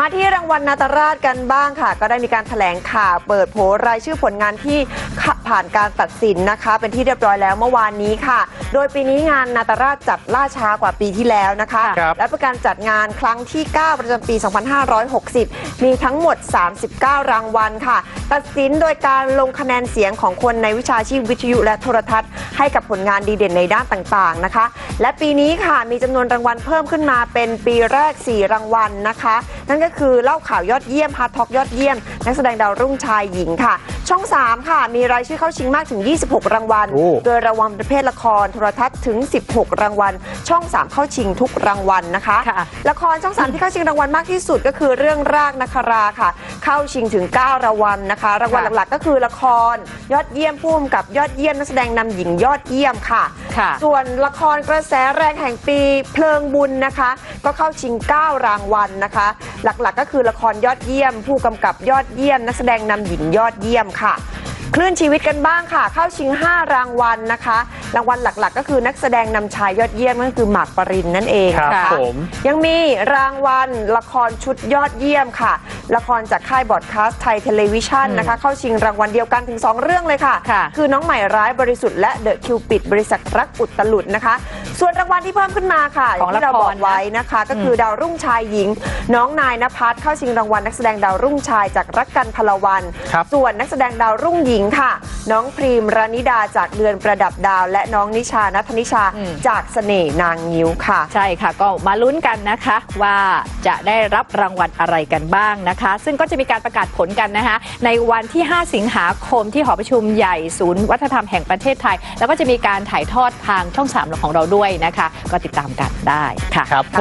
มาที่รางวัลนาตราชกันบ้างค่ะ ก็ได้มีการแถลงข่าวเปิดโผรายชื่อผลงานที่ผ่านการตัดสินนะคะ เป็นที่เรียบร้อยแล้วเมื่อวานนี้ค่ะ โดยปีนี้งานนาตราชจัดล่าช้ากว่าปีที่แล้วนะคะครับและเป็นการจัดงานครั้งที่ 9 ประจำปี 2560 มีทั้งหมด 39 รางวัลค่ะ ตัดสินโดยการลงคะแนนเสียงของคนในวิชาชีพวิทยุและโทรทัศน์ ให้กับผลงานดีเด่นในด้านต่างๆนะคะ และปีนี้ค่ะมีจำนวนรางวัลเพิ่มขึ้นมาเป็นปีแรก 4 รางวัลนะคะ นั่นก็คือเล่าข่าวยอดเยี่ยมฮาร์ทท็อกยอดเยี่ยม นักแสดงดาวรุ่งชายหญิงค่ะ ช่อง 3 ค่ะ มีรายชื่อเข้าชิงมากถึง 26 รางวัล โอ้ โดยรางวัลประเภทละครโทรทัศน์ถึง 16 รางวัล ช่อง 3 เข้าชิงทุกรางวัลนะคะ ค่ะละครช่อง 3 ที่เข้าชิงรางวัลมากที่สุดก็คือเรื่องรากนคราค่ะ เข้าชิงถึง 9 รางวัลนะคะ รางวัลหลักๆก็คือละคร ยอดเยี่ยมผู้กำกับยอดเยี่ยมนักแสดงนำหญิงยอดเยี่ยมค่ะ ค่ะ ส่วนละครกระแสแรงแห่งปีเพลิงบุญนะคะ ก็เข้าชิง 9 รางวัลนะคะ หลักๆก็คือละครยอดเยี่ยม ผู้กำกับยอดเยี่ยม นักแสดงนำหญิงยอดเยี่ยมค่ะคลื่นชีวิตกันบ้างค่ะ เข้าชิง 5 รางวัลนะคะ รางวัลหลักๆ ก็คือนักแสดงนำชายยอดเยี่ยมนั่นคือหมากปรินนั่นเองครับนะคะผมยังมีรางวัลละครชุดยอดเยี่ยมค่ะ ละครจากค่ายบอดคาสต์ไทยเทเลวิชันนะคะ เข้าชิงรางวัลเดียวกันถึง 2 เรื่องเลยค่ะ ค่ะ คือน้องใหม่ร้ายบริสุทธิ์และเดอะคิวปิดบริษัทรักอุตลุดนะคะ ส่วนรางวัลที่เพิ่มขึ้นมาค่ะของย่าที่เราละคร บอกไว้นะคะ ก็คือดาวรุ่งชายหญิง น้องนายนภัสเข้าชิงรางวัลนักแสดงดาวรุ่งชายจากรักกันพลวัน ครับ ส่วนนักแสดงดาวรุ่งหญิงค่ะ น้องพรีมรานิดาจากเดือนประดับดาว และน้องนิชานัทนิชาอืมจากเสน่ห์นางงิ้วค่ะ ใช่ค่ะ ก็มาลุ้นกันนะคะว่าจะได้รับรางวัลอะไรกันบ้างนะคะ ซึ่งก็จะมีการประกาศผลกันนะคะ ในวันที่ 5 สิงหาคมที่หอประชุมใหญ่ศูนย์วัฒนธรรมแห่งประเทศไทย แล้วก็จะมีการถ่ายทอดทางช่อง3ของเราด้วยนะคะ ก็ติดตามกันได้ค่ะ ครับผม